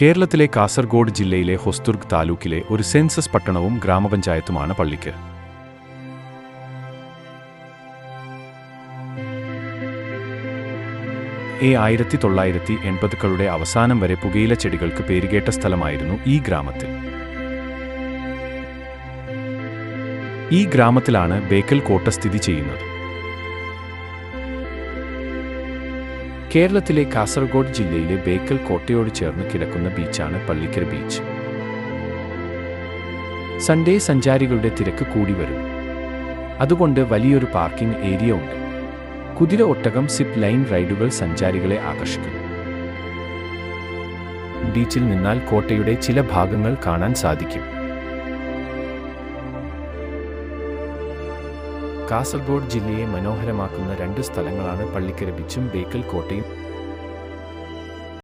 കേരളത്തിലെ കാസർഗോഡ് ജില്ലയിലെ ഹൊസ്തുർഗ് താലൂക്കിലെ ഒരു സെൻസസ് പട്ടണവും ഗ്രാമപഞ്ചായത്തുമാണ് പള്ളിക്ക്. എ ആയിരത്തി തൊള്ളായിരത്തി എൺപതുകളുടെ അവസാനം വരെ പുകയില ചെടികൾക്ക് പേരുകേട്ട സ്ഥലമായിരുന്നു ഈ ഗ്രാമത്തിൽ. ഈ ഗ്രാമത്തിലാണ് ബേക്കൽ കോട്ട സ്ഥിതി ചെയ്യുന്നത്. കേരളത്തിലെ കാസർഗോഡ് ജില്ലയിലെ ബേക്കൽ കോട്ടയോട് ചേർന്ന് കിടക്കുന്ന ബീച്ചാണ് പള്ളിക്കര ബീച്ച്. സൺഡേ സഞ്ചാരികളുടെ തിരക്ക് കൂടി വരും. അതുകൊണ്ട് വലിയൊരു പാർക്കിംഗ് ഏരിയ ഉണ്ട്. കുതിര ഒട്ടകം സിപ്പ് ലൈൻ റൈഡുകൾ സഞ്ചാരികളെ ആകർഷിക്കുന്നു. ബീച്ചിൽ നിന്നാൽ കോട്ടയുടെ ചില ഭാഗങ്ങൾ കാണാൻ സാധിക്കും. കാസർഗോഡ് ജില്ലയെ മനോഹരമാക്കുന്ന രണ്ട് സ്ഥലങ്ങളാണ് പള്ളിക്കര ബീച്ചും ബേക്കൽ കോട്ടയും